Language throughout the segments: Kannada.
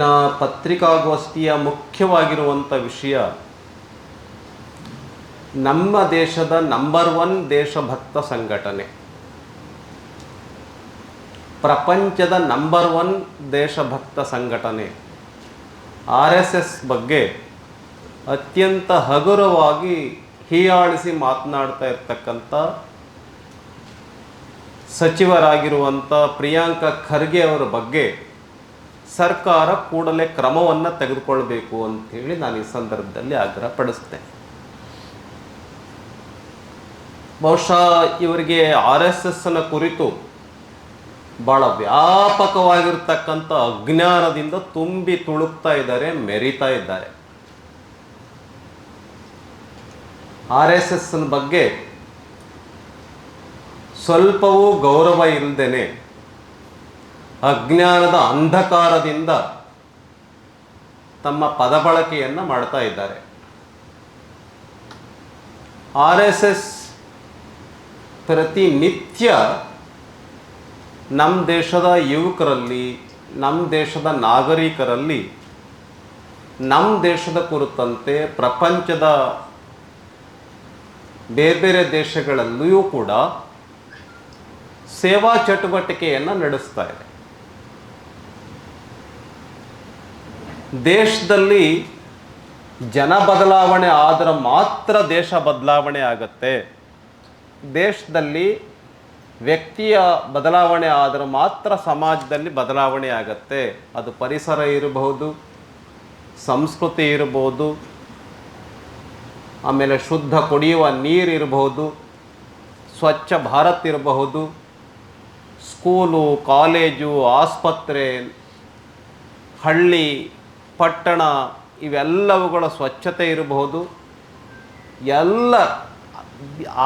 ನ ಪತ್ರಿಕಾಗೋಷ್ಠಿಯ ಮುಖ್ಯವಾಗಿರುವಂಥ ವಿಷಯ ನಮ್ಮ ದೇಶದ ನಂಬರ್ ಒನ್ ದೇಶಭಕ್ತ ಸಂಘಟನೆ. ಪ್ರಪಂಚದ ನಂಬರ್ ಒನ್ ದೇಶಭಕ್ತ ಸಂಘಟನೆ. ಆರ್ ಎಸ್ ಎಸ್ ಬಗ್ಗೆ ಅತ್ಯಂತ ಹಗುರವಾಗಿ ಹೀಯಾಳಿಸಿ ಮಾತನಾಡ್ತಾ ಇರ್ತಕ್ಕಂಥ ಸಚಿವರಾಗಿರುವಂಥ ಪ್ರಿಯಾಂಕ ಖರ್ಗೆ ಅವರ ಬಗ್ಗೆ ಸರ್ಕಾರ ಕೂಡಲೇ ಕ್ರಮವನ್ನು ತೆಗೆದುಕೊಳ್ಬೇಕು ಅಂತೇಳಿ ನಾನು ಈ ಸಂದರ್ಭದಲ್ಲಿ ಆಗ್ರಹ ಪಡಿಸ್ತೇನೆ. ಬಹುಶಃ ಇವರಿಗೆ ಆರ್ ಎಸ್ ಎಸ್ನ ಕುರಿತು ಭಾಳ ವ್ಯಾಪಕವಾಗಿರ್ತಕ್ಕಂಥ ಅಜ್ಞಾನದಿಂದ ತುಂಬಿ ತುಳುಕ್ತಾ ಇದ್ದಾರೆ, ಮೆರಿತಾ ಇದ್ದಾರೆ. ಆರ್ ಎಸ್ ಎಸ್ನ ಬಗ್ಗೆ ಸ್ವಲ್ಪವೂ ಗೌರವ ಇಲ್ಲದೇನೆ ಅಜ್ಞಾನದ ಅಂಧಕಾರದಿಂದ ತಮ್ಮ ಪದ ಬಳಕೆಯನ್ನು ಮಾಡ್ತಾ ಇದ್ದಾರೆ. ಆರ್ ಎಸ್ ಎಸ್ ಪ್ರತಿನಿತ್ಯ ನಮ್ಮ ದೇಶದ ಯುವಕರಲ್ಲಿ ನಮ್ಮ ದೇಶದ ನಾಗರಿಕರಲ್ಲಿ ನಮ್ಮ ದೇಶದ ಕುರಿತಂತೆ ಪ್ರಪಂಚದ ಬೇರೆ ಬೇರೆ ದೇಶಗಳಲ್ಲಿಯೂ ಕೂಡ ಸೇವಾ ಚಟುವಟಿಕೆಯನ್ನು ನಡೆಸ್ತಾ ಇದೆ. ದೇಶದಲ್ಲಿ ಜನ ಬದಲಾವಣೆ ಆದರೆ ಮಾತ್ರ ದೇಶ ಬದಲಾವಣೆ ಆಗತ್ತೆ. ದೇಶದಲ್ಲಿ ವ್ಯಕ್ತಿಯ ಬದಲಾವಣೆ ಆದರೆ ಮಾತ್ರ ಸಮಾಜದಲ್ಲಿ ಬದಲಾವಣೆ ಆಗತ್ತೆ. ಅದು ಪರಿಸರ ಇರಬಹುದು, ಸಂಸ್ಕೃತಿ ಇರಬಹುದು, ಆಮೇಲೆ ಶುದ್ಧ ಕುಡಿಯುವ ನೀರು ಇರಬಹುದು, ಸ್ವಚ್ಛ ಭಾರತ್ ಇರಬಹುದು, ಸ್ಕೂಲು, ಕಾಲೇಜು, ಆಸ್ಪತ್ರೆ, ಹಳ್ಳಿ ಪಟ್ಟಣ, ಇವೆಲ್ಲವುಗಳ ಸ್ವಚ್ಛತೆ ಇರಬಹುದು. ಎಲ್ಲ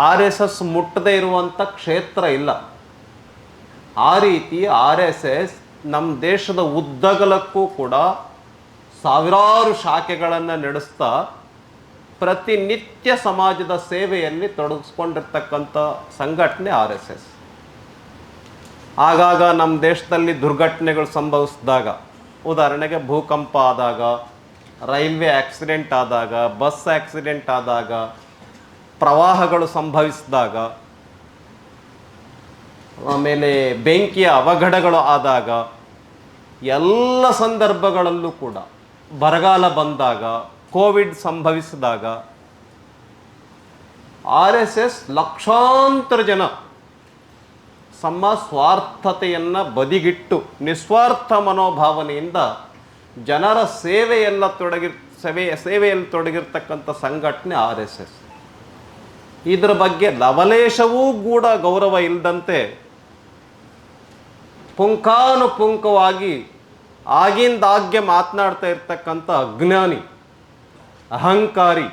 ಆರ್ ಎಸ್ ಎಸ್ ಮುಟ್ಟದೇ ಇರುವಂಥ ಕ್ಷೇತ್ರ ಇಲ್ಲ. ಆ ರೀತಿ ಆರ್ ಎಸ್ ಎಸ್ ನಮ್ಮ ದೇಶದ ಉದ್ದಗಲಕ್ಕೂ ಕೂಡ ಸಾವಿರಾರು ಶಾಖೆಗಳನ್ನು ನಡೆಸ್ತಾ ಪ್ರತಿನಿತ್ಯ ಸಮಾಜದ ಸೇವೆಯಲ್ಲಿ ತೊಡಗಿಸ್ಕೊಂಡಿರ್ತಕ್ಕಂಥ ಸಂಘಟನೆ ಆರ್ ಎಸ್ ಎಸ್. ಆಗಾಗ ನಮ್ಮ ದೇಶದಲ್ಲಿ ದುರ್ಘಟನೆಗಳು ಸಂಭವಿಸಿದಾಗ ಉದಾಹರಣೆಗೆ ಭೂಕಂಪ ಆದಾಗ, ರೈಲ್ವೆ ಆಕ್ಸಿಡೆಂಟ್ ಆದಾಗ, ಬಸ್ ಆಕ್ಸಿಡೆಂಟ್ ಆದಾಗ, ಪ್ರವಾಹಗಳು ಸಂಭವಿಸಿದಾಗ, ಆಮೇಲೆ ಬೆಂಕಿಯ ಅವಘಡಗಳು ಆದಾಗ, ಎಲ್ಲ ಸಂದರ್ಭಗಳಲ್ಲೂ ಕೂಡ ಬರಗಾಲ ಬಂದಾಗ, ಕೋವಿಡ್ ಸಂಭವಿಸಿದಾಗ, ಆರ್ ಎಸ್ ಎಸ್ ಲಕ್ಷಾಂತರ ಜನ ತಮ್ಮ ಸ್ವಾರ್ಥತೆಯನ್ನು ಬದಿಗಿಟ್ಟು ನಿಸ್ವಾರ್ಥ ಮನೋಭಾವನೆಯಿಂದ ಜನರ ಸೇವೆಯೆಲ್ಲ ತೊಡಗಿ, ಸೇವೆ ಸೇವೆಯಲ್ಲಿ ತೊಡಗಿರ್ತಕ್ಕಂಥ ಸಂಘಟನೆ ಆರ್ ಎಸ್ ಎಸ್. ಇದರ ಬಗ್ಗೆ ಲವಲೇಶವೂ ಕೂಡ ಗೌರವ ಇಲ್ಲದಂತೆ ಪುಂಖಾನುಪುಂಖವಾಗಿ ಆಗಿಂದಾಗ್ಗೆ ಮಾತನಾಡ್ತಾ ಇರ್ತಕ್ಕಂಥ ಅಜ್ಞಾನಿ, ಅಹಂಕಾರಿ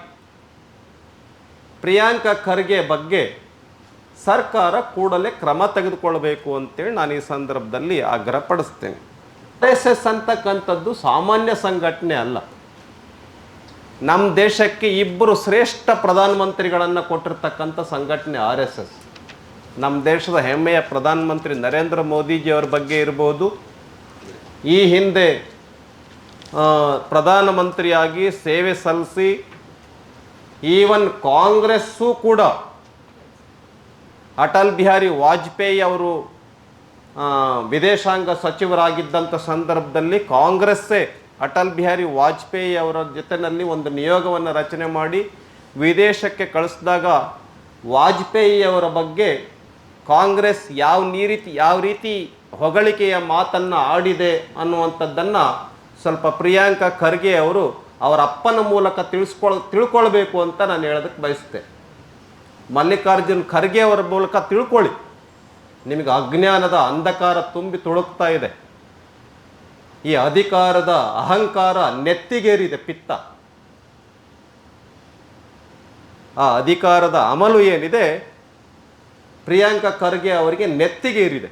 ಪ್ರಿಯಾಂಕ ಖರ್ಗೆ ಬಗ್ಗೆ ಸರ್ಕಾರ ಕೂಡಲೇ ಕ್ರಮ ತೆಗೆದುಕೊಳ್ಬೇಕು ಅಂತೇಳಿ ನಾನು ಈ ಸಂದರ್ಭದಲ್ಲಿ ಆಗ್ರಹಪಡಿಸ್ತೇನೆ. ಆರ್ ಎಸ್ ಎಸ್ ಅಂತಕ್ಕಂಥದ್ದು ಸಾಮಾನ್ಯ ಸಂಘಟನೆ ಅಲ್ಲ. ನಮ್ಮ ದೇಶಕ್ಕೆ ಇಬ್ಬರು ಶ್ರೇಷ್ಠ ಪ್ರಧಾನಮಂತ್ರಿಗಳನ್ನು ಕೊಟ್ಟಿರ್ತಕ್ಕಂಥ ಸಂಘಟನೆ ಆರ್ ಎಸ್ ಎಸ್ ನಮ್ಮ ದೇಶದ ಹೆಮ್ಮೆಯ ಪ್ರಧಾನಮಂತ್ರಿ ನರೇಂದ್ರ ಮೋದಿಜಿಯವರ ಬಗ್ಗೆ ಇರ್ಬೋದು. ಈ ಹಿಂದೆ ಪ್ರಧಾನಮಂತ್ರಿಯಾಗಿ ಸೇವೆ ಸಲ್ಲಿಸಿ, ಈವನ್ ಕಾಂಗ್ರೆಸ್ಸು ಕೂಡ ಅಟಲ್ ಬಿಹಾರಿ ವಾಜಪೇಯಿ ಅವರು ವಿದೇಶಾಂಗ ಸಚಿವರಾಗಿದ್ದಂಥ ಸಂದರ್ಭದಲ್ಲಿ ಕಾಂಗ್ರೆಸ್ಸೇ ಅಟಲ್ ಬಿಹಾರಿ ವಾಜಪೇಯಿ ಅವರ ಜೊತೆಯಲ್ಲಿ ಒಂದು ನಿಯೋಗವನ್ನು ರಚನೆ ಮಾಡಿ ವಿದೇಶಕ್ಕೆ ಕಳಿಸಿದಾಗ ವಾಜಪೇಯಿಯವರ ಬಗ್ಗೆ ಕಾಂಗ್ರೆಸ್ ಯಾವ ನೀರಿತಿ, ಯಾವ ರೀತಿ ಹೊಗಳಿಕೆಯ ಮಾತನ್ನು ಆಡಿದೆ ಅನ್ನುವಂಥದ್ದನ್ನು ಸ್ವಲ್ಪ ಪ್ರಿಯಾಂಕ ಖರ್ಗೆ ಅವರು ಅವರ ಅಪ್ಪನ ಮೂಲಕ ತಿಳಿಸ್ಕೊಳ್, ತಿಳ್ಕೊಳ್ಬೇಕು ಅಂತ ನಾನು ಹೇಳೋದಕ್ಕೆ ಬಯಸ್ತೆ ಮಲ್ಲಿಕಾರ್ಜುನ್ ಖರ್ಗೆ ಅವರ ಮೂಲಕ ತಿಳ್ಕೊಳ್ಳಿ. ನಿಮಗೆ ಅಜ್ಞಾನದ ಅಂಧಕಾರ ತುಂಬಿ ತುಳುಕ್ತಾ ಇದೆ. ಈ ಅಧಿಕಾರದ ಅಹಂಕಾರ ನೆತ್ತಿಗೇರಿದೆ ಪಿತ್ತ. ಆ ಅಧಿಕಾರದ ಅಮಲು ಏನಿದೆ? ಪ್ರಿಯಾಂಕಾ ಖರ್ಗೆ ಅವರಿಗೆ ನೆತ್ತಿಗೇರಿದೆ.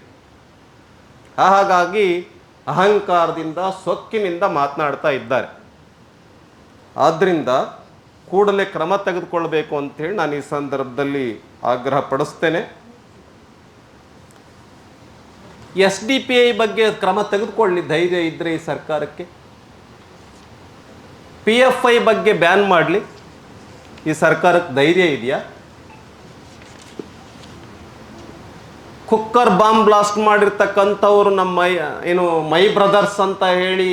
ಹಾಗಾಗಿ ಅಹಂಕಾರದಿಂದ ಸೊಕ್ಕಿನಿಂದ ಮಾತನಾಡ್ತಾ ಇದ್ದಾರೆ. ಆದ್ದರಿಂದ ಕೂಡಲೇ ಕ್ರಮ ತೆಗೆದುಕೊಳ್ಬೇಕು ಅಂತೇಳಿ ನಾನು ಈ ಸಂದರ್ಭದಲ್ಲಿ ಆಗ್ರಹ ಪಡಿಸ್ತೇನೆ ಎಸ್ ಡಿ ಪಿ ಐ ಬಗ್ಗೆ ಕ್ರಮ ತೆಗೆದುಕೊಳ್ಳಿ, ಧೈರ್ಯ ಇದ್ದರೆ ಈ ಸರ್ಕಾರಕ್ಕೆ. ಪಿ ಎಫ್ ಐ ಬಗ್ಗೆ ಬ್ಯಾನ್ ಮಾಡಲಿ, ಈ ಸರ್ಕಾರಕ್ಕೆ ಧೈರ್ಯ ಇದೆಯಾ? ಕುಕ್ಕರ್ ಬಾಂಬ್ ಬ್ಲಾಸ್ಟ್ ಮಾಡಿರ್ತಕ್ಕಂಥವ್ರು ನಮ್ಮ ಮೈ, ಏನು ಮೈ ಬ್ರದರ್ಸ್ ಅಂತ ಹೇಳಿ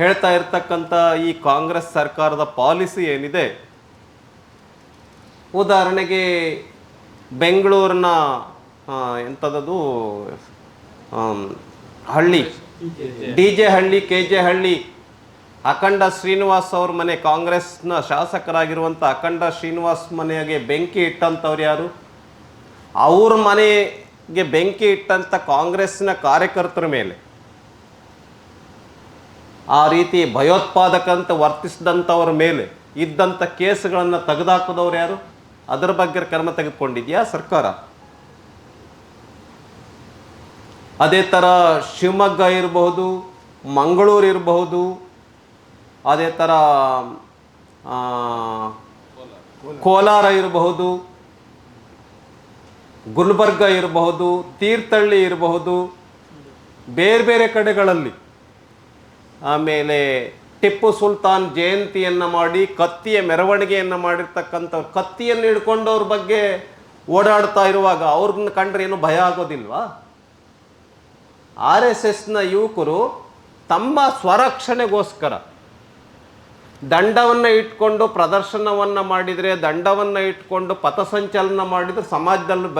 ಹೇಳ್ತಾ ಇರ್ತಕ್ಕಂಥ ಈ ಕಾಂಗ್ರೆಸ್ ಸರ್ಕಾರದ ಪಾಲಿಸಿ ಏನಿದೆ? ಉದಾಹರಣೆಗೆ ಬೆಂಗಳೂರಿನ ಎಂಥದ್ದು ಹಳ್ಳಿ. D J Halli, K J Halli. Akhanda Srinivas ಅವ್ರ ಮನೆ, ಕಾಂಗ್ರೆಸ್ನ ಶಾಸಕರಾಗಿರುವಂಥ ಅಖಂಡ ಶ್ರೀನಿವಾಸ್ ಮನೆಗೆ ಬೆಂಕಿ ಇಟ್ಟಂಥವ್ರು ಯಾರು? ಅವ್ರ ಮನೆಗೆ ಬೆಂಕಿ ಇಟ್ಟಂಥ ಕಾಂಗ್ರೆಸ್ನ ಕಾರ್ಯಕರ್ತರ ಮೇಲೆ. ಆ ರೀತಿ ಭಯೋತ್ಪಾದಕಂತ ವರ್ತಿಸಿದಂಥವ್ರ ಮೇಲೆ ಇದ್ದಂಥ ಕೇಸ್ಗಳನ್ನು ತೆಗೆದುಹಾಕಿದವ್ರು ಯಾರು? ಅದರ ಬಗ್ಗೆ ಕ್ರಮ ತೆಗೆದುಕೊಂಡಿದೆಯಾ ಸರ್ಕಾರ? ಅದೇ ಥರ ಶಿವಮೊಗ್ಗ ಇರಬಹುದು, ಮಂಗಳೂರು ಇರಬಹುದು, ಅದೇ ಥರ ಕೋಲಾರ ಇರಬಹುದು, ಗುಲ್ಬರ್ಗ ಇರಬಹುದು, ತೀರ್ಥಹಳ್ಳಿ ಇರಬಹುದು, ಬೇರೆ ಬೇರೆ ಕಡೆಗಳಲ್ಲಿ ಆಮೇಲೆ ಟಿಪ್ಪು ಸುಲ್ತಾನ್ ಜಯಂತಿಯನ್ನು ಮಾಡಿ, ಕತ್ತಿಯ ಮೆರವಣಿಗೆಯನ್ನು ಮಾಡಿರ್ತಕ್ಕಂಥವ್ರು ಕತ್ತಿಯನ್ನು ಹಿಡ್ಕೊಂಡವ್ರ ಬಗ್ಗೆ ಓಡಾಡ್ತಾ ಇರುವಾಗ ಅವ್ರನ್ನ ಕಂಡ್ರೆ ಏನು ಭಯ ಆಗೋದಿಲ್ವಾ? ಆರ್ ಎಸ್ ಎಸ್ನ ಯುವಕರು ತಮ್ಮ ಸ್ವರಕ್ಷಣೆಗೋಸ್ಕರ ದಂಡವನ್ನು ಇಟ್ಕೊಂಡು ಪ್ರದರ್ಶನವನ್ನು ಮಾಡಿದರೆ, ದಂಡವನ್ನು ಇಟ್ಕೊಂಡು ಪಥಸಂಚಲನ ಮಾಡಿದರೆ ಸಮಾಜದಲ್ಲಿ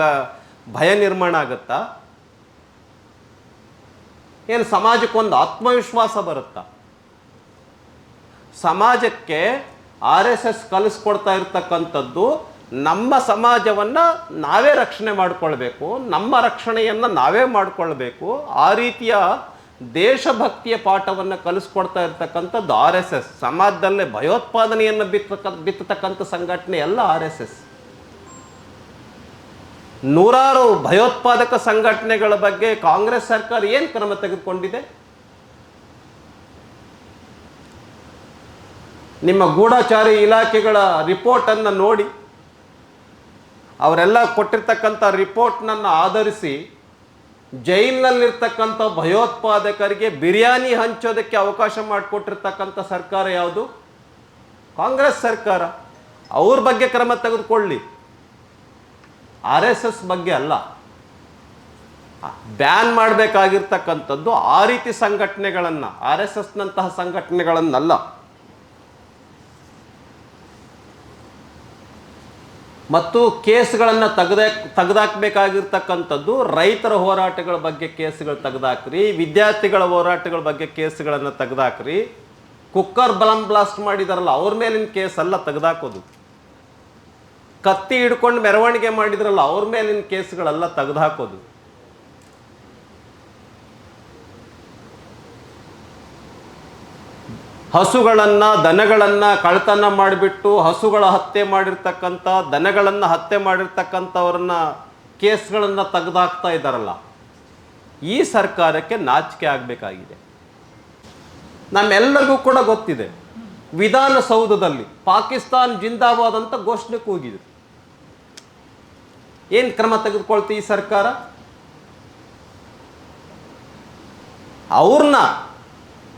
ಭಯ ನಿರ್ಮಾಣ ಆಗುತ್ತಾ? ಏನು ಸಮಾಜಕ್ಕೊಂದು ಆತ್ಮವಿಶ್ವಾಸ ಬರುತ್ತಾ? ಸಮಾಜಕ್ಕೆ ಆರ್ ಎಸ್ ಎಸ್ ಕಲಿಸ್ಕೊಡ್ತಾ ಇರ್ತಕ್ಕಂಥದ್ದು ನಮ್ಮ ಸಮಾಜವನ್ನು ನಾವೇ ರಕ್ಷಣೆ ಮಾಡಿಕೊಳ್ಬೇಕು, ನಮ್ಮ ರಕ್ಷಣೆಯನ್ನು ನಾವೇ ಮಾಡಿಕೊಳ್ಬೇಕು. ಆ ರೀತಿಯ ದೇಶಭಕ್ತಿಯ ಪಾಠವನ್ನು ಕಲಿಸ್ಕೊಡ್ತಾ ಇರ್ತಕ್ಕಂಥದ್ದು ಆರ್ ಎಸ್ ಎಸ್. ಸಮಾಜದಲ್ಲೇ ಭಯೋತ್ಪಾದನೆಯನ್ನು ಬಿತ್ತಕ, ಬಿತ್ತತಕ್ಕಂಥ ಸಂಘಟನೆ ಎಲ್ಲ ಆರ್ ಎಸ್ ಎಸ್. ನೂರಾರು ಭಯೋತ್ಪಾದಕ ಸಂಘಟನೆಗಳ ಬಗ್ಗೆ ಕಾಂಗ್ರೆಸ್ ಸರ್ಕಾರ ಏನು ಕ್ರಮ ತೆಗೆದುಕೊಂಡಿದೆ? ನಿಮ್ಮ ಗೂಢಚಾರಿ ಇಲಾಖೆಗಳ ರಿಪೋರ್ಟನ್ನು ನೋಡಿ, ಅವರೆಲ್ಲ ಕೊಟ್ಟಿರ್ತಕ್ಕಂಥ ರಿಪೋರ್ಟ್ನನ್ನು ಆಧರಿಸಿ ಜೈಲಿನಲ್ಲಿರ್ತಕ್ಕಂಥ ಭಯೋತ್ಪಾದಕರಿಗೆ ಬಿರಿಯಾನಿ ಹಂಚೋದಕ್ಕೆ ಅವಕಾಶ ಮಾಡಿಕೊಟ್ಟಿರ್ತಕ್ಕಂಥ ಸರ್ಕಾರ ಯಾವುದು? ಕಾಂಗ್ರೆಸ್ ಸರ್ಕಾರ. ಅವ್ರ ಬಗ್ಗೆ ಕ್ರಮ ತೆಗೆದುಕೊಳ್ಳಿ. ಆರ್ ಎಸ್ ಎಸ್ ಬಗ್ಗೆ ಅಲ್ಲ. ಬ್ಯಾನ್ ಮಾಡಬೇಕಾಗಿರ್ತಕ್ಕಂಥದ್ದು ಆ ರೀತಿ ಸಂಘಟನೆಗಳನ್ನು, ಆರ್ ಎಸ್ ಎಸ್ನಂತಹ ಸಂಘಟನೆಗಳನ್ನಲ್ಲ. ಮತ್ತು ಕೇಸ್ಗಳನ್ನು ತೆಗೆದ, ತೆಗೆದಾಕಬೇಕಾಗಿರ್ತಕ್ಕಂಥದ್ದು ರೈತರ ಹೋರಾಟಗಳ ಬಗ್ಗೆ ಕೇಸ್ಗಳು ತೆಗೆದಾಕ್ರಿ, ವಿದ್ಯಾರ್ಥಿಗಳ ಹೋರಾಟಗಳ ಬಗ್ಗೆ ಕೇಸ್ಗಳನ್ನು ತೆಗೆದಾಕ್ರಿ. ಕುಕ್ಕರ್ ಬಲಂ ಬ್ಲಾಸ್ಟ್ ಮಾಡಿದಾರಲ್ಲ, ಅವ್ರ ಮೇಲಿನ ಕೇಸ್ ಅಲ್ಲ ತೆಗೆದಾಕೋದು. ಕತ್ತಿ ಹಿಡ್ಕೊಂಡು ಮೆರವಣಿಗೆ ಮಾಡಿದ್ರಲ್ಲ ಅವ್ರ ಮೇಲಿನ ಕೇಸ್ಗಳೆಲ್ಲ ತೆಗೆದುಹಾಕೋದು. ಹಸುಗಳನ್ನು, ದನಗಳನ್ನು ಕಳ್ತನ ಮಾಡಿಬಿಟ್ಟು ಹಸುಗಳ ಹತ್ಯೆ ಮಾಡಿರ್ತಕ್ಕಂಥ, ದನಗಳನ್ನು ಹತ್ಯೆ ಮಾಡಿರ್ತಕ್ಕಂಥವ್ರನ್ನ ಕೇಸ್ಗಳನ್ನು ತೆಗೆದುಹಾಕ್ತಾ ಇದ್ದಾರಲ್ಲ, ಈ ಸರ್ಕಾರಕ್ಕೆ ನಾಚಿಕೆ ಆಗಬೇಕಾಗಿದೆ. ನಮ್ಮೆಲ್ಲರಿಗೂ ಕೂಡ ಗೊತ್ತಿದೆ. ವಿಧಾನಸೌಧದಲ್ಲಿ ಪಾಕಿಸ್ತಾನ್ ಜಿಂದಾಬಾದ್ ಅಂತ ಘೋಷಣೆ ಕೂಗಿದೆ ಏನು ಕ್ರಮ ತೆಗೆದುಕೊಳ್ತಿ ಈ ಸರ್ಕಾರ? ಅವ್ರನ್ನ,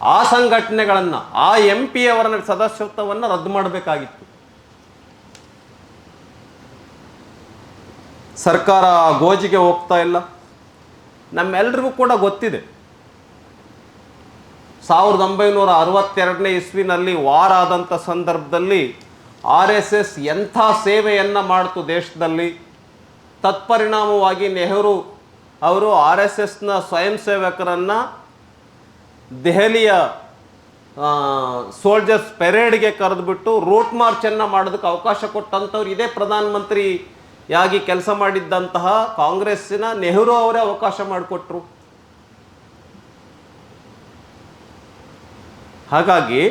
ಆ ಸಂಘಟನೆಗಳನ್ನು, ಆ ಎಂ ಪಿ ಅವರ ಸದಸ್ಯತ್ವವನ್ನು ರದ್ದು ಮಾಡಬೇಕಾಗಿತ್ತು. ಸರ್ಕಾರ ಗೋಜಿಗೆ ಹೋಗ್ತಾ ಇಲ್ಲ. ನಮ್ಮೆಲ್ರಿಗೂ ಕೂಡ ಗೊತ್ತಿದೆ. ಸಾವಿರದ ಒಂಬೈನೂರ ಅರವತ್ತೆರಡನೇ ಇಸ್ವಿನಲ್ಲಿ ವಾರ ಆದಂಥ ಸಂದರ್ಭದಲ್ಲಿ ಆರ್ ಎಸ್ ಎಸ್ ಎಂಥ ಸೇವೆಯನ್ನು ಮಾಡ್ತು ದೇಶದಲ್ಲಿ? ತತ್ಪರಿಣಾಮವಾಗಿ ನೆಹರು ಅವರು ಆರ್ ಎಸ್ ಎಸ್ನ ಸ್ವಯಂ ಸೇವಕರನ್ನು ದೆಹಲಿಯ ಸೋಲ್ಜರ್ಸ್ ಪೆರೇಡ್ಗೆ ಕರೆದುಬಿಟ್ಟು ರೂಟ್ ಮಾರ್ಚನ್ನು ಮಾಡೋದಕ್ಕೆ ಅವಕಾಶ ಕೊಟ್ಟಂಥವ್ರು ಇದೇ ಪ್ರಧಾನಮಂತ್ರಿಯಾಗಿ ಕೆಲಸ ಮಾಡಿದ್ದಂತಹ ಕಾಂಗ್ರೆಸ್ಸಿನ ನೆಹರು ಅವರೇ ಅವಕಾಶ ಮಾಡಿಕೊಟ್ರು. ಹಾಗಾಗಿ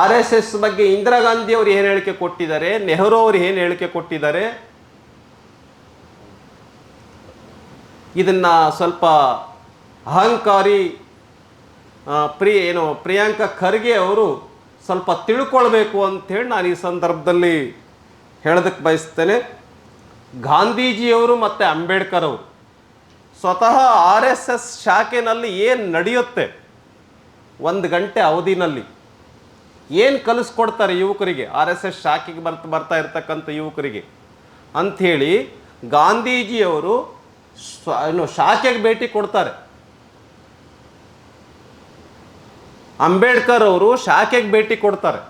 ಆರ್ ಎಸ್ ಎಸ್ ಬಗ್ಗೆ ಇಂದಿರಾ ಗಾಂಧಿ ಅವರು ಏನು ಹೇಳಿಕೆ ಕೊಟ್ಟಿದ್ದಾರೆ, ನೆಹರು ಅವರು ಏನು ಹೇಳಿಕೆ ಕೊಟ್ಟಿದ್ದಾರೆ ಇದನ್ನ ಸ್ವಲ್ಪ ಅಹಂಕಾರಿ ಪ್ರಿಯ ಪ್ರಿ ಏನು, ಪ್ರಿಯಾಂಕ ಖರ್ಗೆ ಅವರು ಸ್ವಲ್ಪ ತಿಳ್ಕೊಳ್ಬೇಕು ಅಂಥೇಳಿ ನಾನು ಈ ಸಂದರ್ಭದಲ್ಲಿ ಹೇಳೋದಕ್ಕೆ ಬಯಸ್ತೇನೆ. ಗಾಂಧೀಜಿಯವರು ಮತ್ತು ಅಂಬೇಡ್ಕರ್ ಅವರು ಸ್ವತಃ ಆರ್ ಎಸ್ ಎಸ್ ಶಾಖೆನಲ್ಲಿ ಏನು ನಡೆಯುತ್ತೆ ಒಂದು ಗಂಟೆ ಅವಧಿನಲ್ಲಿ ಏನು ಕಲಿಸ್ಕೊಡ್ತಾರೆ ಯುವಕರಿಗೆ, ಆರ್ ಎಸ್ ಎಸ್ ಶಾಖೆಗೆ ಬರ್ತ ಬರ್ತಾ ಇರ್ತಕ್ಕಂಥ ಯುವಕರಿಗೆ? ಅಂಥೇಳಿ ಗಾಂಧೀಜಿಯವರು ಏನು ಶಾಖೆಗೆ ಭೇಟಿ ಕೊಡ್ತಾರೆ. ಅಂಬೇಡ್ಕರ್ ಅವರು ಶಾಖೆಗೆ ಭೇಟಿ ಕೊಡ್ತಾರೆ.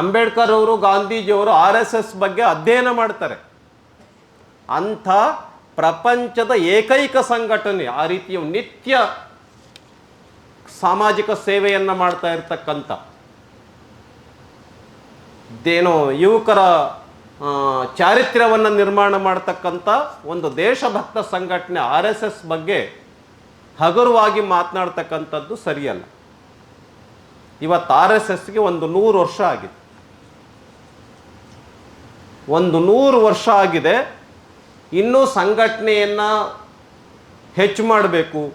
ಅಂಬೇಡ್ಕರ್ ಅವರು ಗಾಂಧೀಜಿಯವರು ಆರ್ ಎಸ್ ಎಸ್ ಬಗ್ಗೆ ಅಧ್ಯಯನ ಮಾಡ್ತಾರೆ. ಅಂಥ ಪ್ರಪಂಚದ ಏಕೈಕ ಸಂಘಟನೆ, ಆ ರೀತಿಯ ನಿತ್ಯ ಸಾಮಾಜಿಕ ಸೇವೆಯನ್ನು ಮಾಡ್ತಾ ಇರ್ತಕ್ಕಂಥ. ದೇನೋ ಯುವಕರ ಚಾರಿತ್ರ್ಯವನ್ನು ನಿರ್ಮಾಣ ಮಾಡ್ತಕ್ಕಂಥ ಒಂದು ದೇಶಭಕ್ತ ಸಂಘಟನೆ ಆರ್ ಎಸ್ ಎಸ್ ಬಗ್ಗೆ ಹಗುರವಾಗಿ ಮಾತನಾಡ್ತಕ್ಕಂಥದ್ದು ಸರಿಯಲ್ಲ. ಇವತ್ತು ಆರ್ ಎಸ್ ಎಸ್ಗೆ ಒಂದು ನೂರು ವರ್ಷ ಆಗಿದೆ. ಒಂದು ನೂರು ವರ್ಷ ಆಗಿದೆ. ಇನ್ನೂ ಸಂಘಟನೆಯನ್ನು ಹೆಚ್ಚು ಮಾಡಬೇಕು.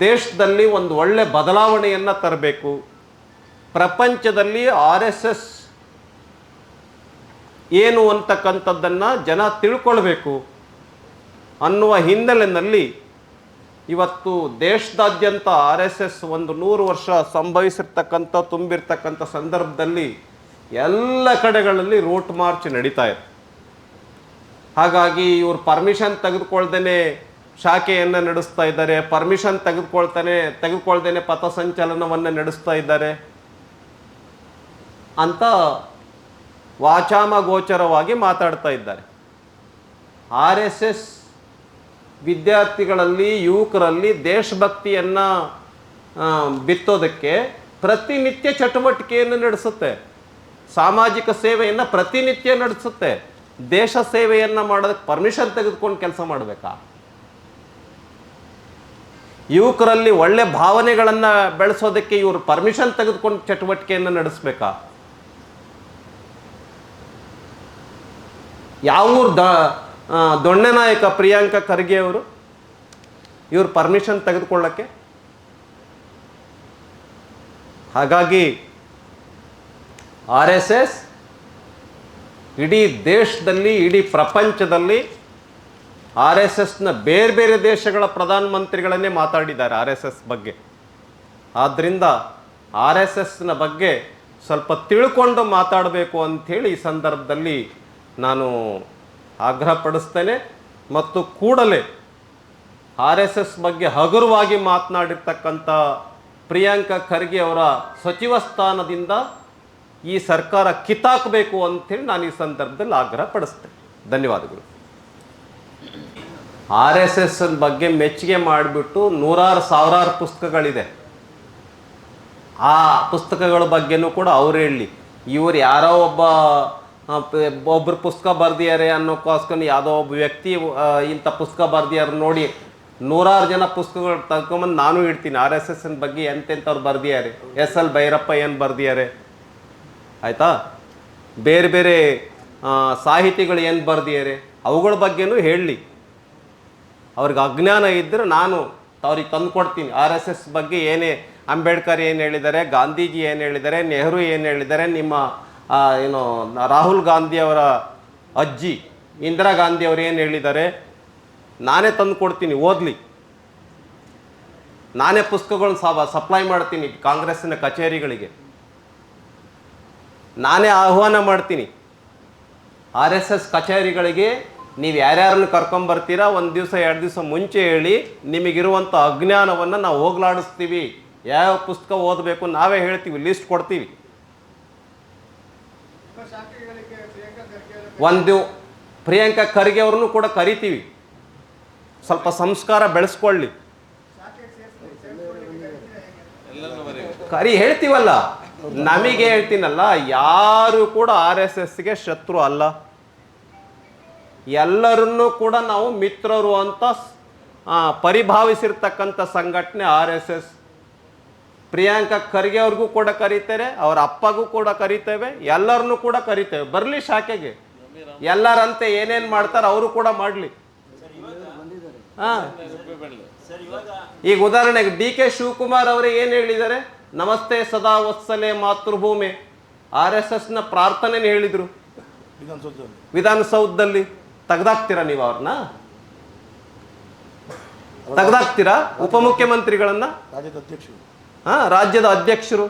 ದೇಶದಲ್ಲಿ ಒಂದು ಒಳ್ಳೆ ಬದಲಾವಣೆಯನ್ನು ತರಬೇಕು. ಪ್ರಪಂಚದಲ್ಲಿ ಆರ್ ಎಸ್ ಎಸ್ ಏನು ಅಂತಕ್ಕಂಥದ್ದನ್ನು ಜನ ತಿಳ್ಕೊಳ್ಬೇಕು ಅನ್ನುವ ಹಿನ್ನೆಲೆಯಲ್ಲಿ ಇವತ್ತು ದೇಶದಾದ್ಯಂತ ಆರ್ ಎಸ್ ಎಸ್ ಒಂದು ನೂರು ವರ್ಷ ಸಂಭವಿಸಿರ್ತಕ್ಕಂಥ, ತುಂಬಿರ್ತಕ್ಕಂಥ ಸಂದರ್ಭದಲ್ಲಿ ಎಲ್ಲ ಕಡೆಗಳಲ್ಲಿ ರೂಟ್ ಮಾರ್ಚ್ ನಡೀತಾ ಇದೆ. ಹಾಗಾಗಿ ಇವರು ಪರ್ಮಿಷನ್ ತೆಗೆದುಕೊಳ್ದೇ ಶಾಖೆಯನ್ನು ನಡೆಸ್ತಾ ಇದ್ದಾರೆ ಪರ್ಮಿಷನ್ ತೆಗೆದುಕೊಳ್ತಾನೆ, ತೆಗೆದುಕೊಳ್ದೇನೆ ಪಥಸಂಚಲನವನ್ನು ನಡೆಸ್ತಾ ಇದ್ದಾರೆ ಅಂತ ವಾಚಾಮ ಗೋಚರವಾಗಿ ಮಾತಾಡ್ತಾ ಇದ್ದಾರೆ. ಆರ್ ಎಸ್ ಎಸ್ ವಿದ್ಯಾರ್ಥಿಗಳಲ್ಲಿ, ಯುವಕರಲ್ಲಿ ದೇಶಭಕ್ತಿಯನ್ನು ಬಿತ್ತೋದಕ್ಕೆ ಪ್ರತಿನಿತ್ಯ ಚಟುವಟಿಕೆಯನ್ನು ನಡೆಸುತ್ತೆ. ಸಾಮಾಜಿಕ ಸೇವೆಯನ್ನು ಪ್ರತಿನಿತ್ಯ ನಡೆಸುತ್ತೆ. ದೇಶ ಸೇವೆಯನ್ನು ಮಾಡೋದಕ್ಕೆ ಪರ್ಮಿಷನ್ ತೆಗೆದುಕೊಂಡು ಕೆಲಸ ಮಾಡಬೇಕಾ? ಯುವಕರಲ್ಲಿ ಒಳ್ಳೆ ಭಾವನೆಗಳನ್ನು ಬೆಳೆಸೋದಕ್ಕೆ ಇವರು ಪರ್ಮಿಷನ್ ತೆಗೆದುಕೊಂಡು ಚಟುವಟಿಕೆಯನ್ನು ನಡೆಸಬೇಕಾ? ಯಾವ ಊರು ದ ದೊಣ್ಣೆ ನಾಯಕ ಪ್ರಿಯಾಂಕ ಖರ್ಗೆ ಅವರು, ಇವ್ರು ಪರ್ಮಿಷನ್ ತೆಗೆದುಕೊಳ್ಳೋಕ್ಕೆ? ಹಾಗಾಗಿ, ಆರ್ ಎಸ್ ಎಸ್ ಇಡೀ ದೇಶದಲ್ಲಿ, ಇಡೀ ಪ್ರಪಂಚದಲ್ಲಿ ಆರ್ ಎಸ್ ಎಸ್ನ ಬೇರೆ ಬೇರೆ ದೇಶಗಳ ಪ್ರಧಾನಮಂತ್ರಿಗಳನ್ನೇ ಮಾತಾಡಿದ್ದಾರೆ ಆರ್ ಎಸ್ ಎಸ್ ಬಗ್ಗೆ. ಆದ್ದರಿಂದ ಆರ್ ಎಸ್ ಎಸ್ನ ಬಗ್ಗೆ ಸ್ವಲ್ಪ ತಿಳ್ಕೊಂಡು ಮಾತಾಡಬೇಕು ಅಂಥೇಳಿ ಈ ಸಂದರ್ಭದಲ್ಲಿ ನಾನು ಆಗ್ರಹಪಡಿಸ್ತೇನೆ ಮತ್ತು ಕೂಡಲೇ ಆರ್ ಎಸ್ ಎಸ್ ಬಗ್ಗೆ ಹಗುರವಾಗಿ ಮಾತನಾಡಿರ್ತಕ್ಕಂಥ ಪ್ರಿಯಾಂಕಾ ಖರ್ಗೆ ಅವರ ಸಚಿವ ಸ್ಥಾನದಿಂದ ಈ ಸರ್ಕಾರ ಕಿತ್ತಾಕಬೇಕು ಅಂಥೇಳಿ ನಾನು ಈ ಸಂದರ್ಭದಲ್ಲಿ ಆಗ್ರಹ ಪಡಿಸ್ತೇನೆ ಧನ್ಯವಾದಗಳು. ಆರ್ ಎಸ್ ಎಸ್ ಬಗ್ಗೆ ಮೆಚ್ಚುಗೆ ಮಾಡಿಬಿಟ್ಟು ನೂರಾರು ಸಾವಿರಾರು ಪುಸ್ತಕಗಳಿದೆ. ಆ ಪುಸ್ತಕಗಳ ಬಗ್ಗೆನೂ ಕೂಡ ಅವ್ರು ಹೇಳಲಿ. ಇವರು ಯಾರೋ ಒಬ್ಬ ಒಬ್ರು ಪುಸ್ತಕ ಬರ್ದಿದ್ದಾರೆ ಅನ್ನೋಕ್ಕೋಸ್ಕರ ಯಾವುದೋ ಒಬ್ಬ ವ್ಯಕ್ತಿ ಇಂಥ ಪುಸ್ತಕ ಬರ್ದಿಯಾರ ನೋಡಿ ನೂರಾರು ಜನ ಪುಸ್ತಕಗಳು ತಗೊಂಬಂದು ನಾನು ಇಡ್ತೀನಿ. ಆರ್ ಎಸ್ ಎಸ್ನ ಬಗ್ಗೆ ಎಂತೆಂಥವ್ರು ಬರ್ದಿದ್ದಾರೆ. ಎಸ್ ಎಲ್ ಭೈರಪ್ಪ ಏನು ಬರ್ದಿದ್ದಾರೆ? ಆಯಿತಾ? ಬೇರೆ ಬೇರೆ ಸಾಹಿತಿಗಳು ಏನು ಬರ್ದಿದ್ದಾರೆ? ಅವುಗಳ ಬಗ್ಗೆನೂ ಹೇಳಲಿ ಅವ್ರಿಗೆ ಅಜ್ಞಾನ ಇದ್ದರೆ ನಾನು ಅವ್ರಿಗೆ ತಂದು ಕೊಡ್ತೀನಿ. ಆರ್ ಎಸ್ ಎಸ್ ಬಗ್ಗೆ ಏನೇ, ಅಂಬೇಡ್ಕರ್ ಏನು ಹೇಳಿದ್ದಾರೆ, ಗಾಂಧೀಜಿ ಏನು ಹೇಳಿದ್ದಾರೆ, ನೆಹರು ಏನು ಹೇಳಿದ್ದಾರೆ, ನಿಮ್ಮ ಏನು, ರಾಹುಲ್ ಗಾಂಧಿಯವರ ಅಜ್ಜಿ ಇಂದಿರಾ ಗಾಂಧಿ ಅವರು ಏನು ಹೇಳಿದ್ದಾರೆ? ನಾನೇ ತಂದು ಕೊಡ್ತೀನಿ, ಓದಲಿ. ನಾನೇ ಪುಸ್ತಕಗಳನ್ನ ಸಬ, ಸಪ್ಲೈ ಮಾಡ್ತೀನಿ ಕಾಂಗ್ರೆಸ್ಸಿನ ಕಚೇರಿಗಳಿಗೆ. ನಾನೇ ಆಹ್ವಾನ ಮಾಡ್ತೀನಿ. ಆರ್ ಎಸ್ ಎಸ್ ಕಚೇರಿಗಳಿಗೆ ನೀವು ಯಾರ್ಯಾರನ್ನು ಕರ್ಕೊಂಬರ್ತೀರಾ ಒಂದು ದಿವಸ, ಎರಡು ದಿವಸ ಮುಂಚೆ ಹೇಳಿ ನಿಮಗಿರುವಂಥ ಅಜ್ಞಾನವನ್ನು ನಾವು ಹೋಗ್ಲಾಡಿಸ್ತೀವಿ. ಯಾವ ಪುಸ್ತಕ ಓದಬೇಕು ನಾವೇ ಹೇಳ್ತೀವಿ, ಲಿಸ್ಟ್ ಕೊಡ್ತೀವಿ. ಒಂದು ಪ್ರಿಯಾಂಕಾ ಖರ್ಗೆ ಅವ್ರನ್ನೂ ಕೂಡ ಕರಿತೀವಿ. ಸ್ವಲ್ಪ ಸಂಸ್ಕಾರ ಬೆಳೆಸ್ಕೊಳ್ಳಿ. ಕರಿ ಹೇಳ್ತೀವಲ್ಲ, ನಮಗೆ ಹೇಳ್ತೀನಲ್ಲ, ಯಾರು ಕೂಡ ಆರ್ ಎಸ್ ಎಸ್ಗೆ ಶತ್ರು ಅಲ್ಲ. ಎಲ್ಲರನ್ನೂ ಕೂಡ ನಾವು ಮಿತ್ರರು ಅಂತ ಪರಿಭಾವಿಸಿರ್ತಕ್ಕಂಥ ಸಂಘಟನೆ R S S. Priyanka Kharge ಅವ್ರಿಗೂ ಕೂಡ ಕರೀತಾರೆ ಅವ್ರ ಅಪ್ಪಗೂ ಕೂಡ ಕರಿತೇವೆ, ಎಲ್ಲರನ್ನೂ ಕೂಡ ಕರಿತೇವೆ. ಬರಲಿ ಶಾಖೆಗೆ. ಎಲ್ಲರಂತೆ ಏನೇನ್ ಮಾಡ್ತಾರೆ ಅವರು ಕೂಡ ಮಾಡ್ಲಿ. ಈಗ ಉದಾಹರಣೆಗೆ ಡಿ ಕೆ ಶಿವಕುಮಾರ್ ಅವರೇ ಏನು ಹೇಳಿದ್ದಾರೆ? ನಮಸ್ತೆ ಸದಾ ವತ್ಸಲೆ ಮಾತೃಭೂಮಿ. ಆರ್ ಎಸ್ ಎಸ್ನ ಪ್ರಾರ್ಥನೆನೇ ಹೇಳಿದರು. ವಿಧಾನಸೌಧದಲ್ಲಿ. ತೆಗ್ದಾಕ್ತೀರಾ ನೀವು ಅವ್ರನ್ನ ತೆಗ್ದಾಕ್ತೀರಾ ಉಪಮುಖ್ಯಮಂತ್ರಿಗಳನ್ನ? ಹಾ, ರಾಜ್ಯದ ಅಧ್ಯಕ್ಷರು.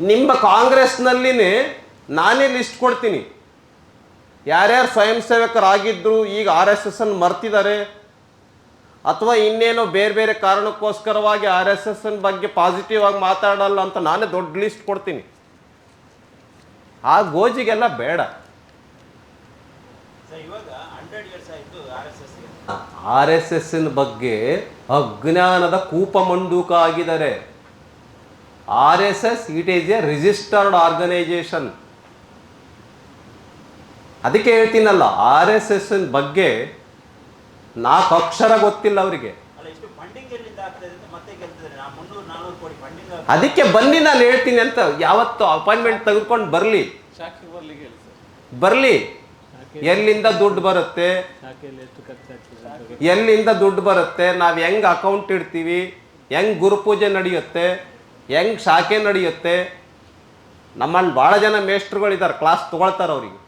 ನಿಮ್ಮ ಕಾಂಗ್ರೆಸ್ನಲ್ಲಿನೇ ನಾನೇ ಲಿಸ್ಟ್ ಕೊಡ್ತೀನಿ. ಯಾರ್ಯಾರು ಸ್ವಯಂ ಸೇವಕರಾಗಿದ್ದರು ಈಗ ಆರ್ ಎಸ್ ಎಸ್ ಅನ್ನು ಮರ್ತಿದ್ದಾರೆ. ಅಥವಾ ಇನ್ನೇನೋ ಬೇರೆ ಬೇರೆ ಕಾರಣಕ್ಕೋಸ್ಕರವಾಗಿ ಆರ್ ಎಸ್ ಎಸ್ ಬಗ್ಗೆ ಪಾಸಿಟಿವ್ ಆಗಿ ಮಾತಾಡಲ್ಲ ಅಂತ ನಾನೇ ದೊಡ್ಡ ಲಿಸ್ಟ್ ಕೊಡ್ತೀನಿ. ಆ ಗೋಜಿಗೆಲ್ಲ ಬೇಡ. ಸರ್ ಇವಾಗ ಹಂಡ್ರೆಡ್ ಇಯರ್ಸ್ ಆಯಿತು ಆರ್ ಎಸ್ ಎಸ್ ಬಗ್ಗೆ ಅಜ್ಞಾನದ ಕೂಪ ಮಂಡೂಕ ಆಗಿದ್ದಾರೆ. R S S it is a registered organisation. ಅದಕ್ಕೆ ಹೇಳ್ತೀನಲ್ಲ ಆರ್ ಎಸ್ ಎಸ್ ಬಗ್ಗೆ ನಾಲ್ಕು ಅಕ್ಷರ ಗೊತ್ತಿಲ್ಲ ಅವರಿಗೆ. ಅಲ್ಲ ಇಷ್ಟು ಫಂಡಿಂಗ್ ಎಲ್ಲಿಂದ ಆಗ್ತಾ ಅಂತ ಮತ್ತೆ ಕೇಳ್ತಿದ್ದಾರೆ. ನಾ ಮುನ್ನೂರು ಕೋಟಿ ಫಂಡಿಂಗ್ ಅದಕ್ಕೆ ಬನ್ನಿ ನಾನು ಹೇಳ್ತೀನಿ ಅಂತ ಯಾವತ್ತು ಅಪಾಯಿಂಟ್ಮೆಂಟ್ ತೆಗೆದುಕೊಂಡು ಬರಲಿ. ಬರಲಿ ಎಲ್ಲಿಂದ ದುಡ್ಡು ಬರುತ್ತೆ. ಎಲ್ಲಿಂದ ದುಡ್ಡು ಬರುತ್ತೆ? ನಾವು ಹೆಂಗ್ ಅಕೌಂಟ್ ಇಡ್ತೀವಿ? ಹೆಂಗ್ ಗುರುಪೂಜೆ ನಡೆಯುತ್ತೆ? ಹೆಂಗ್ ಶಾಖೆ ನಡೆಯುತ್ತೆ? ನಮ್ಮಲ್ಲಿ ಭಾಳ ಜನ ಮೇಸ್ಟ್ರುಗಳಿದ್ದಾರೆ ಕ್ಲಾಸ್ ತಗೊಳ್ತಾರೆ ಅವ್ರಿಗೆ.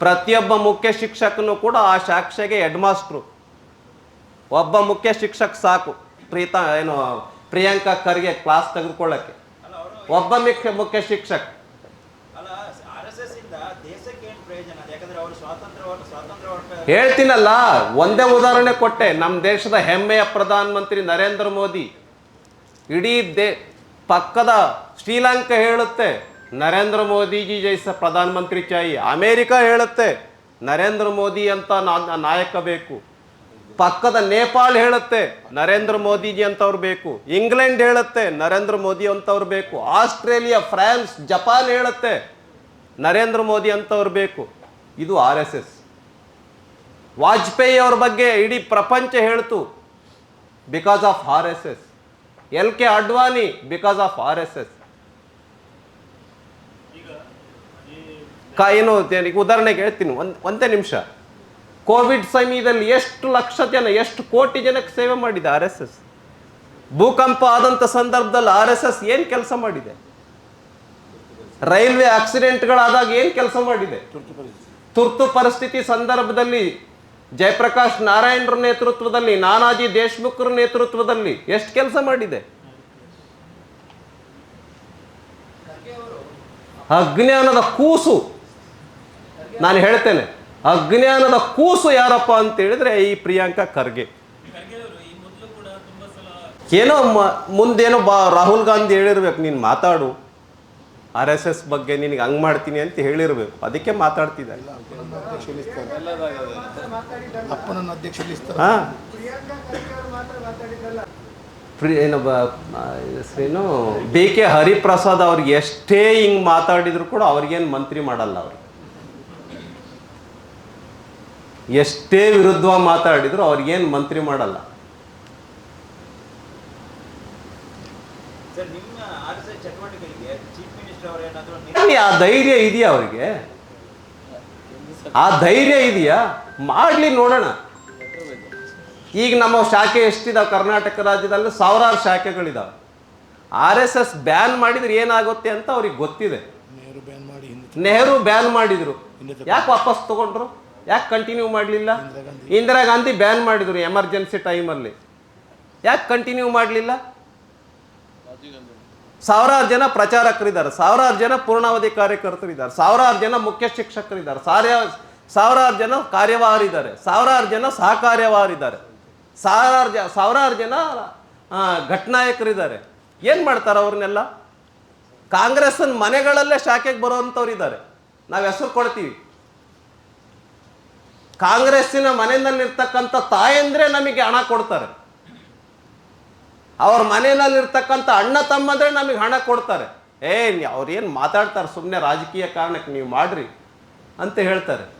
ಪ್ರತಿಯೊಬ್ಬ ಮುಖ್ಯ ಶಿಕ್ಷಕನು ಕೂಡ ಆ ಶಾಖೆಗೆ ಹೆಡ್ ಮಾಸ್ಟ್ರು ಒಬ್ಬ ಮುಖ್ಯ ಶಿಕ್ಷಕ ಸಾಕು. ಪ್ರೀತಾ ಏನು ಪ್ರಿಯಾಂಕಾ ಖರ್ಗೆ ಕ್ಲಾಸ್ ತೆಗೆದುಕೊಳ್ಳಕ್ಕೆ. ಒಬ್ಬ ಮುಖ್ಯ ಮುಖ್ಯ ಶಿಕ್ಷಕ. ಹೇಳ್ತೀನಲ್ಲ ಒಂದೇ ಉದಾಹರಣೆ ಕೊಟ್ಟೆ. ನಮ್ಮ ದೇಶದ ಹೆಮ್ಮೆಯ ಪ್ರಧಾನಮಂತ್ರಿ ನರೇಂದ್ರ ಮೋದಿ. ಇಡೀ ದೇ ಪಕ್ಕದ ಶ್ರೀಲಂಕಾ ಹೇಳುತ್ತೆ. ನರೇಂದ್ರ ಮೋದಿಜಿ ಜೈಸ ಪ್ರಧಾನಮಂತ್ರಿ ಚಾಯಿ ಅಮೇರಿಕ ಹೇಳುತ್ತೆ, ನರೇಂದ್ರ ಮೋದಿ ಅಂತ ನಾಯಕ ಬೇಕು. ಪಕ್ಕದ ನೇಪಾಳ ಹೇಳುತ್ತೆ, ನರೇಂದ್ರ ಮೋದಿಜಿ ಅಂತವ್ರು ಬೇಕು. ಇಂಗ್ಲೆಂಡ್ ಹೇಳುತ್ತೆ, ನರೇಂದ್ರ ಮೋದಿ ಅಂತವ್ರು ಬೇಕು. ಆಸ್ಟ್ರೇಲಿಯಾ, ಫ್ರಾನ್ಸ್, ಜಪಾನ್ ಹೇಳುತ್ತೆ, ನರೇಂದ್ರ ಮೋದಿ ಅಂತವ್ರು ಬೇಕು. ಇದು ಆರ್ ಎಸ್ ಎಸ್. ವಾಜಪೇಯಿ ಅವ್ರ ಬಗ್ಗೆ ಇಡೀ ಪ್ರಪಂಚ ಹೇಳ್ತು, because of R S S. L K Advani because of R S S. ಏನು ಈಗ ಉದಾಹರಣೆಗೆ ಹೇಳ್ತೀನಿ, ಒಂದು, ಒಂದೇ ನಿಮಿಷ. ಕೋವಿಡ್ ಸಮಯದಲ್ಲಿ ಎಷ್ಟು ಲಕ್ಷ ಜನ, ಎಷ್ಟು ಕೋಟಿ ಜನಕ್ಕೆ ಸೇವೆ ಮಾಡಿದೆ ಆರ್ ಎಸ್ ಎಸ್. ಭೂಕಂಪ ಆದಂಥ ಸಂದರ್ಭದಲ್ಲಿ ಆರ್ ಎಸ್ ಎಸ್ ಏನು ಕೆಲಸ ಮಾಡಿದೆ? ರೈಲ್ವೆ ಆಕ್ಸಿಡೆಂಟ್ಗಳಾದಾಗ ಏನು ಕೆಲಸ ಮಾಡಿದೆ? ತುರ್ತು ಪರಿಸ್ಥಿತಿ ಸಂದರ್ಭದಲ್ಲಿ ಜಯಪ್ರಕಾಶ್ ನಾರಾಯಣರ ನೇತೃತ್ವದಲ್ಲಿ, ನಾನಾಜಿ ದೇಶ್ಮುಖ್ರ ನೇತೃತ್ವದಲ್ಲಿ ಎಷ್ಟು ಕೆಲಸ ಮಾಡಿದೆ? ಅಜ್ಞಾನದ ಕೂಸು. ನಾನು ಹೇಳ್ತೇನೆ ಅಜ್ಞಾನದ ಕೂಸು ಯಾರಪ್ಪ ಅಂತ ಹೇಳಿದ್ರೆ ಈ ಪ್ರಿಯಾಂಕಾ ಖರ್ಗೆ. ಏನೋ ಮುಂದೇನೋ ಬಾ ರಾಹುಲ್ ಗಾಂಧಿ ಹೇಳಿರ್ಬೇಕು ನೀನು ಮಾತಾಡು. ಆರ್ ಎಸ್ ಎಸ್ ಬಗ್ಗೆ ನಿನಗೆ ಹಂಗೆ ಮಾಡ್ತೀನಿ ಅಂತ ಹೇಳಿರ್ಬೇಕು. ಅದಕ್ಕೆ ಮಾತಾಡ್ತಿದ್ದೆ. ಹಾ. ಏನು ಬಿ ಕೆ ಹರಿಪ್ರಸಾದ್ ಅವ್ರಿಗೆ ಎಷ್ಟೇ ಹಿಂಗೆ ಮಾತಾಡಿದ್ರು ಕೂಡ ಅವ್ರಿಗೇನು ಮಂತ್ರಿ ಮಾಡಲ್ಲ ಅವ್ರು. ಎಷ್ಟೇ ವಿರುದ್ಧವಾಗಿ ಮಾತಾಡಿದ್ರು ಅವ್ರಿಗೇನು ಮಂತ್ರಿ ಮಾಡಲ್ಲ. ಆ ಧೈರ್ಯ ಇದೆಯಾ ಅವರಿಗೆ? ಆ ಧೈರ್ಯ ಇದೆಯಾ? ಮಾಡ್ಲಿ ನೋಡೋಣ. ಈಗ ನಮ್ಮ ಶಾಖೆ ಎಷ್ಟಿದಾವೆ? ಕರ್ನಾಟಕ ರಾಜ್ಯದಲ್ಲಿ ಸಾವಿರಾರು ಶಾಖೆಗಳಿದಾವೆ. ಆರ್ ಎಸ್ ಎಸ್ ಬ್ಯಾನ್ ಮಾಡಿದ್ರೆ ಏನಾಗುತ್ತೆ ಅಂತ ಅವ್ರಿಗೆ ಗೊತ್ತಿದೆ. ನೆಹರು ಬ್ಯಾನ್ ಮಾಡಿದ್ರು. ಯಾಕೆ ವಾಪಸ್ ತಗೊಂಡ್ರು? ಯಾಕೆ ಕಂಟಿನ್ಯೂ ಮಾಡಲಿಲ್ಲ? ಇಂದಿರಾ ಗಾಂಧಿ. ಬ್ಯಾನ್ ಮಾಡಿದ್ರು ಎಮರ್ಜೆನ್ಸಿ ಟೈಮಲ್ಲಿ ಯಾಕೆ ಕಂಟಿನ್ಯೂ ಮಾಡಲಿಲ್ಲ? ಸಾವಿರಾರು ಜನ ಪ್ರಚಾರಕರಿದ್ದಾರೆ ಸಾವಿರಾರು ಜನ ಪೂರ್ಣಾವಧಿ ಕಾರ್ಯಕರ್ತರಿದ್ದಾರೆ ಸಾವಿರಾರು ಜನ ಮುಖ್ಯ ಶಿಕ್ಷಕರಿದ್ದಾರೆ ಸಾರ್ಯ ಸಾವಿರಾರು ಜನ ಕಾರ್ಯವಾರಿದ್ದಾರೆ ಸಾವಿರಾರು ಜನ ಸಹಕಾರ್ಯವಾರಿದ್ದಾರೆ ಸಾವಿರಾರು ಜ ಸಾವಿರಾರು ಜನ ಘಟನಾಯಕರಿದ್ದಾರೆ. ಏನು ಮಾಡ್ತಾರೆ ಅವ್ರನ್ನೆಲ್ಲ? ಕಾಂಗ್ರೆಸ್ನ ಮನೆಗಳಲ್ಲೇ ಶಾಖೆಗೆ ಬರೋವಂಥವ್ರು ಇದ್ದಾರೆ ನಾವು ಹೆಸರು ಕೊಡ್ತೀವಿ. ಕಾಂಗ್ರೆಸ್ಸಿನ ಮನೆಯಲ್ಲಿರ್ತಕ್ಕಂಥ ತಾಯಂದ್ರೆ ನಮಗೆ ಹಣ ಕೊಡ್ತಾರೆ. ಅವ್ರ ಮನೆಯಲ್ಲಿರ್ತಕ್ಕಂಥ ಅಣ್ಣ ತಮ್ಮಂದ್ರೆ ನಮಗೆ ಹಣ ಕೊಡ್ತಾರೆ. ಏ ಅವ್ರೇನು ಮಾತಾಡ್ತಾರೆ ಸುಮ್ಮನೆ ರಾಜಕೀಯ ಕಾರಣಕ್ಕೆ ನೀವು ಮಾಡ್ರಿ ಅಂತ ಹೇಳ್ತಾರೆ.